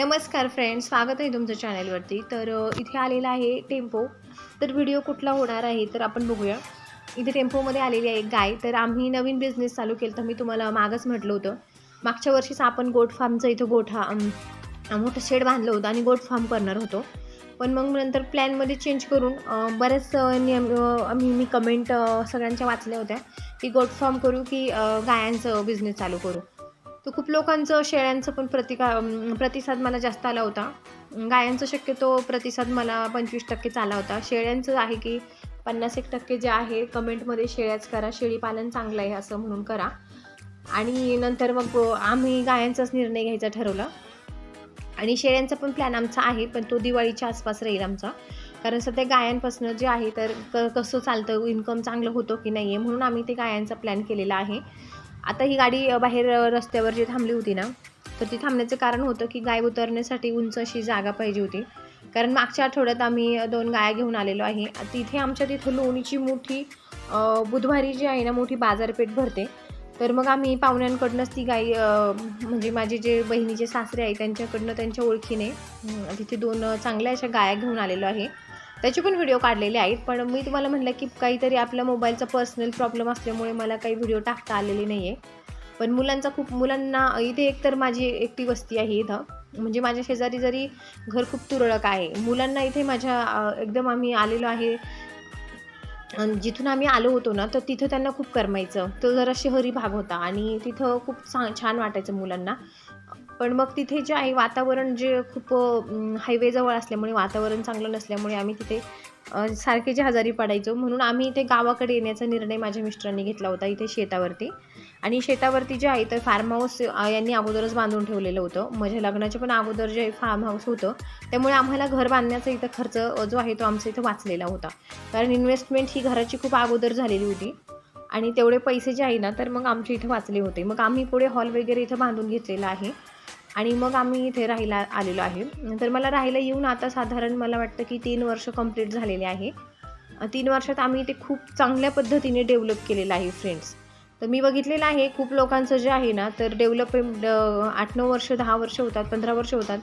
नमस्कार फ्रेंड्स स्वागत आहे तुमचं चॅनलवरती तर इथे आलेला आहे टेम्पो तर व्हिडिओ कुठला होणार आहे तर आपण बघूया. इथे टेम्पोमध्ये आलेली आहे गाय तर आम्ही नवीन बिझनेस चालू केलं तर मी तुम्हाला मागच म्हटलं होतं. मागच्या वर्षीच आपण गोट फार्मचं इथं गोठा मोठं शेड बांधलं होतं आणि गोट फार्म करणार होतो. पण मग नंतर प्लॅनमध्ये चेंज करून बऱ्याच नियम आम्ही मी कमेंट सगळ्यांच्या वाचल्या होत्या की गोट फार्म करू की गायांचं बिझनेस चालू करू. तर खूप लोकांचं शेळ्यांचं पण प्रतिका प्रतिसाद मला जास्त आला होता. गायांचं शक्यतो प्रतिसाद मला पंचवीस टक्केच आला होता. शेळ्यांचं आहे की पन्नास एक टक्के जे आहे कमेंटमध्ये शेळ्याच करा शेळीपालन चांगलं आहे असं म्हणून करा. आणि नंतर मग आम्ही गायांचाच निर्णय घ्यायचा ठरवला. आणि शेळ्यांचा पण प्लॅन आमचा आहे पण तो दिवाळीच्या आसपास राहील आमचा. कारण सध्या गायांपासून जे आहे तर क कसं चालतं इन्कम चांगलं होतं की नाही आहे म्हणून आम्ही ते गायांचा प्लॅन केलेला आहे. आता ही गाडी बाहेर रस्त्यावर जी थांबली होती ना तर ती थांबण्याचं कारण होतं की गाय उतरण्यासाठी उंच अशी जागा पाहिजे होती. कारण मागच्या आठवड्यात आम्ही दोन गाया घेऊन आलेलो आहे. तिथे आमच्या तिथं लोणीची मोठी बुधवारी जी आहे ना मोठी बाजारपेठ भरते. तर मग आम्ही पाहुण्यांकडनंच ती गाई म्हणजे माझे जे बहिणीचे सासरे आहे त्यांच्याकडनं त्यांच्या ओळखीने तिथे दोन चांगल्या अशा गाया घेऊन आलेलो आहे. त्याचे पण व्हिडिओ काढलेले आहेत पण मी तुम्हाला म्हटलं की काहीतरी आपल्या मोबाईलचा पर्सनल प्रॉब्लेम असल्यामुळे मला काही व्हिडिओ टाकता आलेले नाही आहे पण मुलांचा खूप मुलांना इथे एकतर माझी एकटी वस्ती आहे इथं. म्हणजे माझ्या शेजारी जरी घर खूप तुरळक आहे मुलांना इथे माझ्या एकदम आम्ही आलेलो आहे. जिथून आम्ही आलो होतो ना तर तिथं त्यांना खूप करमायचं. तो जरा शहरी भाग होता आणि तिथं खूप छान वाटायचं मुलांना. पण मग तिथे जे आहे वातावरण जे खूप हायवेजवळ असल्यामुळे वातावरण चांगलं नसल्यामुळे आम्ही तिथे सारखे जे आजारी पडायचो. म्हणून आम्ही इथे गावाकडे येण्याचा निर्णय माझ्या मिस्टरांनी घेतला होता इथे शेतावरती. आणि शेतावरती जे आहे तर फार्म हाऊस यांनी अगोदरच बांधून ठेवलेलं होतं. माझ्या लग्नाच्या पण अगोदर जे फार्म हाऊस होतं त्यामुळे आम्हाला घर बांधण्याचा इथं खर्च जो आहे तो आमचा इथं वाचलेला होता. कारण इन्व्हेस्टमेंट ही घराची खूप अगोदर झालेली होती. आणि तेवढे पैसे जे आहे ना तर मग आमच्या इथे वाचले होते. मग आम्ही पुढे हॉल वगैरे इथं बांधून घेतलेला आहे. आणि मग आम्ही इथे राहायला आलेलो आहे. तर मला राहायला येऊन आता साधारण मला वाटतं की तीन वर्ष कंप्लीट झालेले आहे. तीन वर्षात आम्ही ते खूप चांगल्या पद्धतीने डेव्हलप केलेलं आहे फ्रेंड्स तर मी बघितलेलं आहे खूप लोकांचं जे आहे ना तर डेव्हलपमेंट आठ नऊ वर्ष दहा वर्ष होतात पंधरा वर्ष होतात.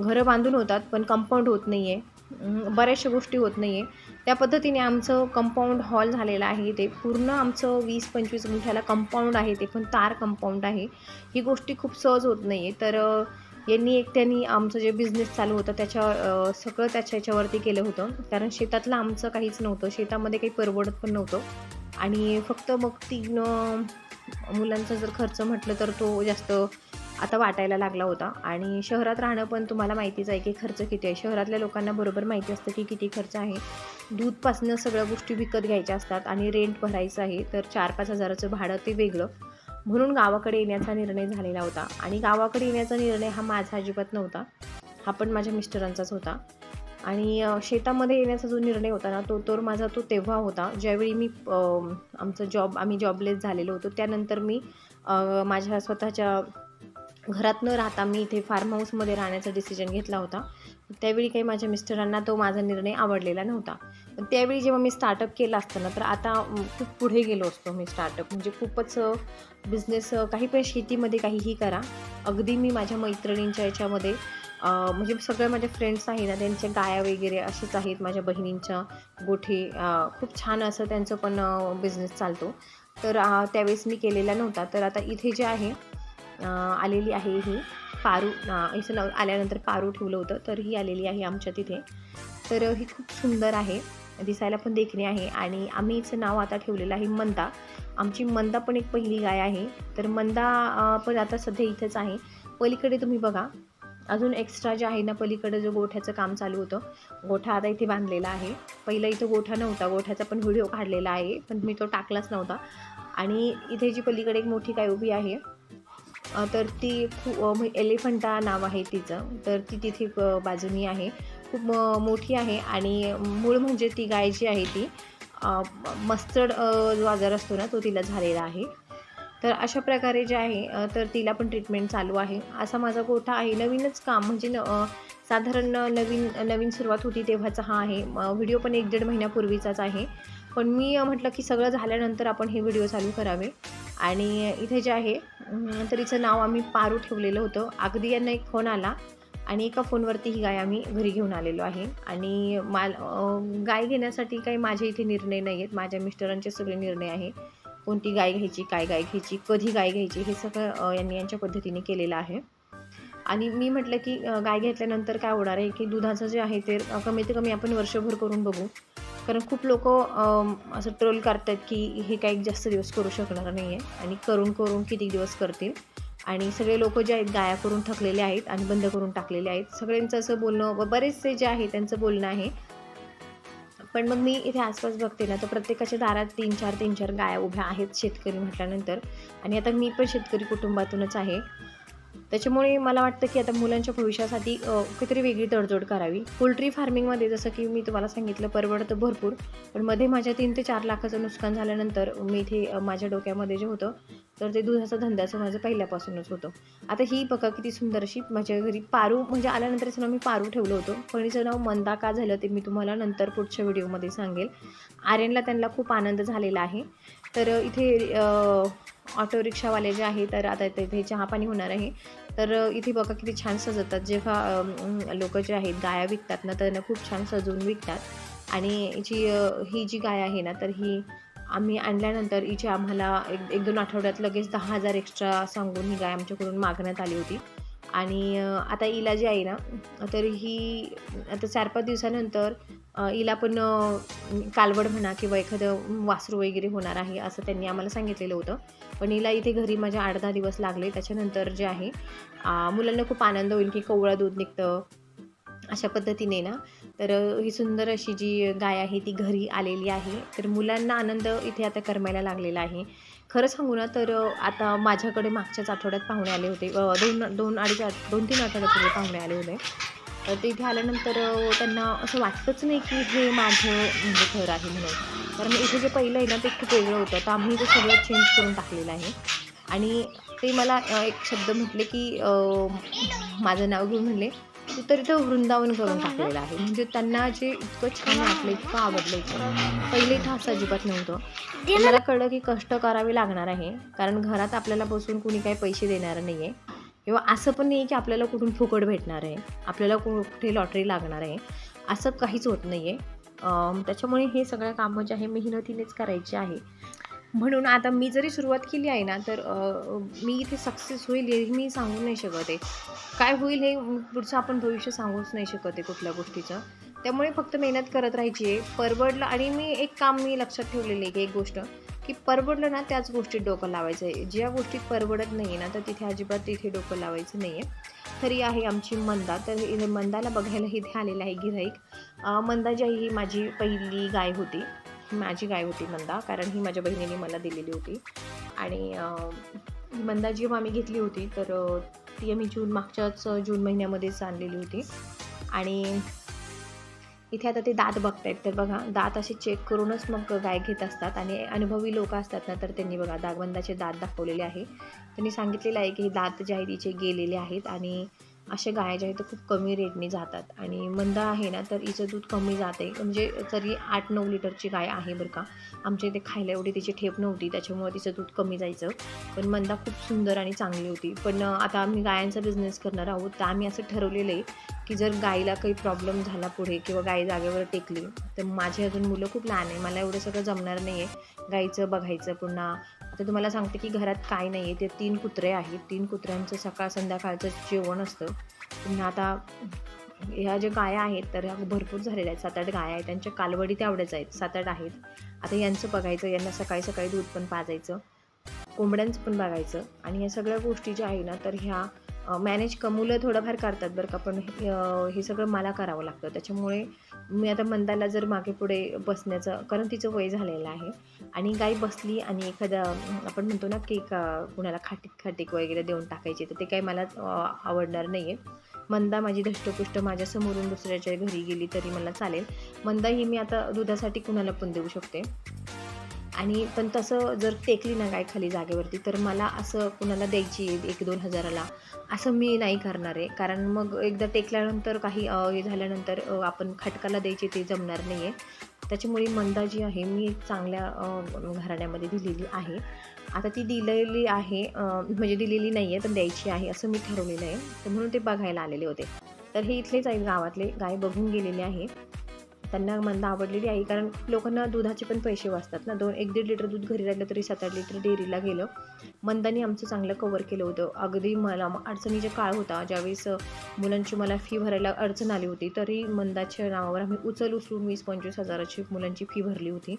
घरं बांधून होतात पण कंपाऊंड होत नाही आहे बऱ्याचशा गोष्टी होत नाही आहे त्या पद्धतीने आमचं कंपाऊंड हॉल झालेलं आहे ते. पूर्ण आमचं वीस पंचवीस गुंठ्याला कंपाऊंड आहे ते. पण तार कंपाऊंड आहे. ही गोष्टी खूप सहज होत नाही आहे तर यांनी एक त्यांनी आमचं जे बिझनेस चालू होतं त्याच्या सगळं त्याच्या ह्याच्यावरती केलं होतं. कारण शेतातलं आमचं काहीच नव्हतं. शेतामध्ये काही परवडत पण नव्हतं. आणि फक्त मग तीन मुलांचा जर खर्च म्हटलं तर तो जास्त आता वाटायला लागला होता. आणि शहरात राहणं पण तुम्हाला माहितीच आहे की खर्च किती आहे. शहरातल्या लोकांना बरोबर माहिती असतं की किती खर्च आहे. दूधपासनं सगळ्या गोष्टी विकत घ्यायच्या असतात आणि रेंट भरायचं आहे. तर चार पाच हजाराचं भाडं ते वेगळं. म्हणून गावाकडे येण्याचा निर्णय झालेला होता. आणि गावाकडे येण्याचा निर्णय हा माझा अजिबात नव्हता. हा पण माझ्या मिस्टरांचाच होता. आणि शेतामध्ये येण्याचा जो निर्णय होता ना तो तर माझा तो तेव्हा होता. ज्यावेळी मी आमचं जॉब आम्ही जॉबलेस झालेलो होतो त्यानंतर मी माझ्या स्वतःच्या घरात न राहता मी इथे फार्म हाऊसमध्ये राहण्याचा डिसिजन घेतला होता. त्यावेळी काही माझ्या मिस्टरांना तो माझा निर्णय आवडलेला नव्हता. पण त्यावेळी जेव्हा मी स्टार्टअप केला असतं ना तर आता खूप पुढे गेलो असतो मी स्टार्टअप म्हणजे खूपच बिझनेस काही पण शेतीमध्ये काहीही करा. अगदी मी माझ्या मैत्रिणींच्या याच्यामध्ये म्हणजे सगळ्या माझ्या फ्रेंड्स आहे ना त्यांच्या गाया वगैरे असेच आहेत माझ्या बहिणींच्या गोठे. खूप छान असं त्यांचं पण बिझनेस चालतो. तर त्यावेळेस मी केलेला नव्हता. तर आता इथे जे आहे आलेली आहे ही. पारू इथं लाव आल्यानंतर पारू ठेवलं होतं तर ही आलेली आहे आमच्या तिथे. तर ही खूप सुंदर आहे दिसायला पण देखणी आहे आणि आम्ही हिचं नाव आता ठेवलेलं आहे मंदा. आमची मंदा पण एक पहिली गाय आहे. तर मंदा पण आता सध्या इथेच आहे. पलीकडे तुम्ही बघा. अजून एक्स्ट्रा जे आहे ना पलीकडे जो गोठ्याचं काम चालू होतं गोठा आता इथे बांधलेला आहे. पहिलं इथं गोठा नव्हता गोठ्याचा पण व्हिडिओ काढलेला आहे पण मी तो टाकलाच नव्हता. आणि इथे जी पलीकडे एक मोठी गाय उभी आहे तर ती खूप एलिफंटा नाव आहे तिचं. तर ती तिथे बाजूनी आहे. खूप मोठी आहे आणि मूळ म्हणजे ती गाय जी आहे ती मस्तड जो आजार असतो ना तो तिला झालेला आहे. तर अशा प्रकारे जे आहे तर तिला पण ट्रीटमेंट चालू आहे. असा माझा गोठा आहे. नवीनच काम म्हणजे न साधारण नवीन नवीन सुरुवात होती तेव्हाचा हा आहे. व्हिडिओ पण एक दीड महिन्यापूर्वीचाच आहे. पण मी म्हटलं की सगळं झाल्यानंतर आपण हे व्हिडिओ चालू करावे. आणि इथे जे आहे तर हिचं नाव आम्ही पारू ठेवलेलं होतं. अगदी यांना एक फोन आला आणि एका फोनवरती ही गाय आम्ही घरी घेऊन आलेलो आहे. आणि माल गाय घेण्यासाठी काही माझे इथे निर्णय नाही आहेत माझ्या मिस्टरांचे सगळे निर्णय आहे. कोणती गाय घ्यायची काय गाय घ्यायची कधी गाय घ्यायची हे सगळं यांनी यांच्या पद्धतीने केलेलं आहे. आणि मी म्हटलं की गाय घेतल्यानंतर काय होणार आहे की दुधाचं जे आहे ते कमीत कमी आपण वर्षभर करून बघू. कारण खूप लोक असं ट्रोल करतात की हे काही जास्त दिवस करू शकणार नाही आहे आणि करून करून किती दिवस करतील. आणि सगळे लोक जे आहेत गाया करून थकलेले आहेत आणि बंद करून टाकलेले आहेत. सगळ्यांचं असं बोलणं व बरेचसे जे आहे त्यांचं बोलणं आहे. पण मग मी इथे आसपास बघते ना तर प्रत्येकाच्या दारात तीन चार तीन चार गाया उभ्या आहेत शेतकरी म्हटल्यानंतर. आणि आता मी पण शेतकरी कुटुंबातूनच आहे. त्याच्यामुळे मला वाटतं की आता मुलांच्या भविष्यासाठी काहीतरी वेगळी तडजोड करावी. पोल्ट्री फार्मिंगमध्ये जसं की मी तुम्हाला सांगितलं परवडतं भरपूर. पण मध्ये माझ्या तीन ते चार लाखाचं नुकसान झाल्यानंतर मी इथे माझ्या डोक्यामध्ये जे होतं तर ते दुधाचा धंद्याचं माझं पहिल्यापासूनच होतं. आता ही बघा किती सुंदर अशी माझ्या घरी पारू म्हणजे आल्यानंतरच नाव मी पारू ठेवलं होतं. पण हिचं नाव मंदा का झालं ते मी तुम्हाला नंतर पुढच्या व्हिडिओमध्ये सांगेल. आर्यनला त्यांना खूप आनंद झालेला आहे. तर इथे ऑटो रिक्षावाले जे आहे तर आता इथे चहा पाणी होणार आहे. तर इथे बघा किती छान सजवतात. जेव्हा लोक जे आहेत गाया विकतात ना त्यांना खूप छान सजवून विकतात. आणि जी ही जी गाय आहे ना तर ही आम्ही आणल्यानंतर हिची आम्हाला एक एक दोन आठवड्यात लगेच दहा हजार एक्स्ट्रा सांगून ही गाय आमच्याकडून मागण्यात आली होती. आणि आता हिला जी आहे ना तर ही आता चार पाच दिवसानंतर हिला पण कालवड म्हणा किंवा एखादं वासरू वगैरे होणार आहे असं त्यांनी आम्हाला सांगितलेलं होतं. पण हिला इथे घरी माझ्या आठ दहा दिवस लागले. त्याच्यानंतर जे आहे मुलांना खूप आनंद होईल की कवळं दूध निघतं अशा पद्धतीने ना. तर ही सुंदर अशी जी गाय आहे ती घरी आलेली आहे. तर मुलांना आनंद इथे आता करमायला लागलेला आहे. खरं सांगू ना तर आता माझ्याकडे मागच्याच आठवड्यात पाहुणे आले होते. दोन दोन अडीच आठ- दोन तीन आठवड्यापूर्वी पाहुणे आले होते. ते इथे आल्यानंतर त्यांना असं वाटतंच नाही की हे माझं म्हणजे घर आहे म्हणून. कारण इथे जे पहिलं आहे ना ते खूप वेगळं होतं. तर आम्ही ते सगळं चेंज करून टाकलेलं आहे. आणि ते मला एक शब्द म्हटले की माझं नाव घेऊन म्हणले तू तर इथं वृंदावन करून टाकलेलं आहे. म्हणजे त्यांना जे इतकं छान वाटलं इतकं आवडलं इतकं पहिले इथं असं अजिबात नव्हतं. मला कळलं की कष्ट करावे लागणार आहे. कारण घरात आपल्याला बसून कुणी काही पैसे देणार नाही आहे किंवा असं पण नाही की आपल्याला कुठून फुकट भेटणार आहे आपल्याला कुठे लॉटरी लागणार आहे असं काहीच होत नाही आहे त्याच्यामुळे हे सगळं कामं जे आहे मेहनतीनेच करायचे आहे. म्हणून आता मी जरी सुरुवात केली आहे ना तर मी इथे सक्सेस होईल हे मी सांगू नाही शकत आहे. काय होईल हे पुढचं आपण भविष्य सांगूच नाही शकत आहे कुठल्या गोष्टीचं. त्यामुळे फक्त मेहनत करत राहायची आहे परवडलं आणि मी एक काम मी लक्षात ठेवलेलं आहे की एक गोष्ट. की परवडलं ना त्याच गोष्टीत डोकं लावायचं आहे. ज्या गोष्टीत परवडत नाही आहे ना तर तिथे अजिबात तिथे डोकं लावायचं नाही आहे तरी आहे आमची मंदा. तर इथे मंदाला बघायला इथे आलेलं आहे गिऱ्हाईक. मंदा जी आहे ही माझी पहिली गाय होती. माझी गाय होती मंदा कारण ही माझ्या बहिणीने मला दिलेली होती. आणि मंदा जेव्हा आम्ही घेतली होती तर ती आम्ही जून मागच्याच जून महिन्यामध्येच आणलेली होती. आणि इथे आता ते दात बघतायत. तर बघा दात असे चेक करूनच मग गाय घेत असतात आणि अनुभवी लोक असतात ना तर त्यांनी बघा दागबंदाचे दात दाखवलेले आहे. त्यांनी सांगितलेलं आहे की हे दात जे आहे तिचे गेलेले आहेत आणि अशा गाया ज्या आहेत त्या खूप कमी रेटने जातात. आणि मंदा आहे ना तर हिचं दूध कमी जाते. म्हणजे तरी आठ नऊ लिटरची गाय आहे बरं का. आमच्या इथे खायला एवढी तिची ठेप नव्हती त्याच्यामुळे तिचं दूध कमी जायचं. पण मंदा खूप सुंदर आणि चांगली होती. पण आता आम्ही गायांचा बिझनेस करणार आहोत तर आम्ही असं ठरवलेलं आहे की जर गाईला काही प्रॉब्लेम झाला पुढे किंवा गाय जागेवर टेकली तर माझी अजून मुलं खूप लहान आहे. मला एवढं सगळं जमणार नाही आहे गाईचं बघायचं पुन्हा. आता तुम्हाला सांगते की घरात काय नाही आहे ते तीन कुत्रे आहेत. तीन कुत्र्यांचं सकाळ संध्याकाळचं जेवण असतं. पुन्हा आता ह्या ज्या गाया आहेत तर ह्या भरपूर झालेल्या आहेत. सात आठ गाया आहेत. त्यांच्या कालवडी तेवढ्याच आहेत. सात आठ आहेत. आता यांचं बघायचं यांना सकाळी सकाळी दूध पण पाजायचं कोंबड्यांचं पण बघायचं. आणि या सगळ्या गोष्टी ज्या आहे ना तर ह्या मॅनेज मुलं थोडंफार करतात बरं का पण हे सगळं मला करावं लागतं. त्याच्यामुळे मी आता मंदाला जर मागे पुढे बसण्याचं कारण तिचं वय झालेलं आहे आणि गाय बसली आणि एखादा आपण म्हणतो ना केक का कुणाला खाटीक खाटीक वगैरे देऊन टाकायचे तर ते काही मला आवडणार नाही आहे मंदा माझी धष्टपुष्ट माझ्यासमोरून दुसऱ्याच्या घरी गेली तरी मला चालेल. मंदा ही मी आता दुधासाठी कुणाला पण देऊ शकते. आणि पण तसं जर टेकली ना गाय खाली जागेवरती तर मला असं कुणाला द्यायची एक दोन हजाराला असं मी नाही करणार आहे. कारण मग एकदा टेकल्यानंतर काही हे झाल्यानंतर आपण खटकाला द्यायची ते जमणार नाही आहे. त्याच्यामुळे मंदा जी आहे मी एक चांगल्या घराण्यामध्ये दिलेली आहे. आता ती दिलेली आहे म्हणजे दिलेली नाही आहे पण द्यायची आहे असं मी ठरवलेलं आहे. तर म्हणून ते बघायला आलेले होते. तर हे इथलेच आहेत गावातले गाय बघून गेलेले आहे. त्यांना मंदा आवडलेली आहे कारण लोकांना दुधाचे पण पैसे वाचतात ना. दोन एक दीड लिटर दूध घरी राहिलं तरी सात आठ लिटर डेअरीला गेलं. मंदाने आमचं चांगलं कवर केलं होतं. अगदी मला अडचणीचा काळ होता ज्यावेळेस मुलांची मला फी भरायला अडचण आली होती तरी मंदाच्या नावावर आम्ही उचल उचलून वीस पंचवीस हजाराची मुलांची फी भरली होती.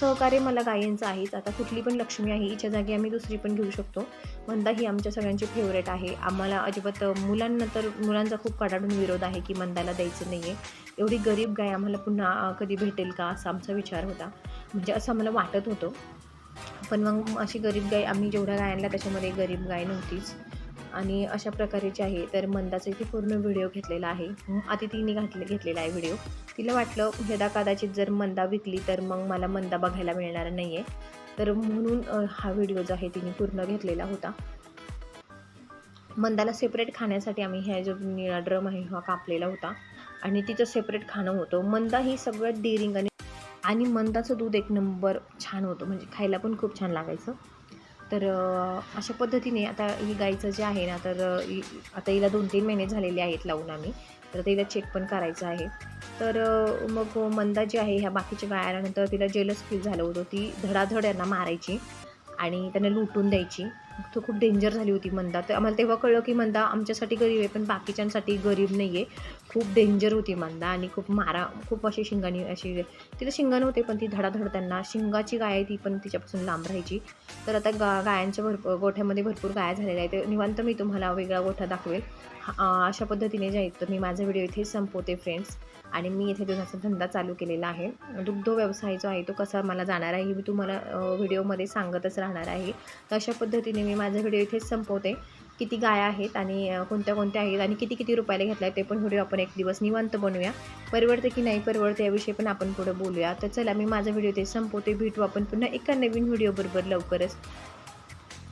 सहकार्य मला गायींचं आहेच आता कुठली पण लक्ष्मी आहे हिच्या जागी आम्ही दुसरी पण घेऊ शकतो. मंदा ही आमच्या सगळ्यांची फेवरेट आहे. आम्हाला अजिबात मुलांना तर मुलांचा खूप कडाडून विरोध आहे की मंदाला द्यायचं नाही आहे एवढी गरीब गाय आम्हाला पुन्हा कधी भेटेल का असा आमचा विचार होता. म्हणजे असं आम्हाला वाटत होतं. पण मग अशी गरीब गाय आम्ही जेवढ्या गाय आणल्या त्याच्यामध्ये गरीब गाय नव्हतीच. आणि अशा प्रकारेची आहे. तर मंदाचा इथे पूर्ण व्हिडिओ घेतलेला आहे. अतिथीने घातले घेतलेला आहे व्हिडिओ. तिला वाटलं यदा कदाचित जर मंदा विकली तर मग मला मंदा बघायला मिळणार नाही आहे तर म्हणून हा व्हिडिओ जो आहे तिने पूर्ण घेतलेला होता. मंदाला सेपरेट खाण्यासाठी आम्ही ह्या जो निळा ड्रम आहे हा कापलेला होता. आणि तिचं सेपरेट खाणं होतं. मंदा ही सगळ्यात डेअरिंग आणि आणि मंदाचं दूध एक नंबर छान होतं. म्हणजे खायला पण खूप छान लागायचं. तर अशा पद्धतीने आता ही गाईचं जे आहे ना तर आता हिला दोन तीन महिने झालेले आहेत लावून आम्ही. तर तिला चेक पण करायचं आहे. तर मग मंदा जी आहे ह्या बाकीच्या गाय आल्यानंतर तिला जेलस फील झालं होतं. ती धडाधड यांना मारायची आणि त्यांना लुटून द्यायची. तो खूप डेंजर झाली होती मंदा. तर आम्हाला तेव्हा कळलं की मंदा आमच्यासाठी गरीब आहे पण बाकीच्यांसाठी गरीब नाही आहे खूप डेंजर होती मंदा आणि खूप मारा खूप अशी शिंगाणी अशी तिला शिंगा नव्हते पण ती धडाधड त्यांना शिंगाची गाय आहे ती पण तिच्यापासून लांब राहायची. तर आता गा गायांच्या भरपूर गोठ्यामध्ये भरपूर गाया झालेल्या आहेत. निवांत मी तुम्हाला वेगळा गोठा दाखवेल. अशा पद्धतीने जे आहेत तर मी माझा व्हिडिओ इथे संपवते फ्रेंड्स आणि मी इथे दुधाचा धंदा चालू केलेला आहे. दुग्ध व्यवसाय जो आहे तो कसा मला जाणार आहे मी तुम्हाला व्हिडिओमध्ये सांगतच राहणार आहे. तर अशा पद्धतीने मी माझा व्हिडिओ इथेच संपवते. किती गाया आहेत आणि कोणत्या कोणत्या आहेत आणि किती किती रुपयाला घेतला आहे ते पण व्हिडिओ आपण एक दिवस निवांत बनवूया. परवडते की नाही परवडते याविषयी पण आपण पुढे बोलूया. तर चला मी माझा व्हिडिओ ते संपवते. भेटू आपण पुन्हा एका नवीन व्हिडिओबरोबर लवकरच.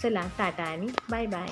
चला टाटा आणि बाय बाय.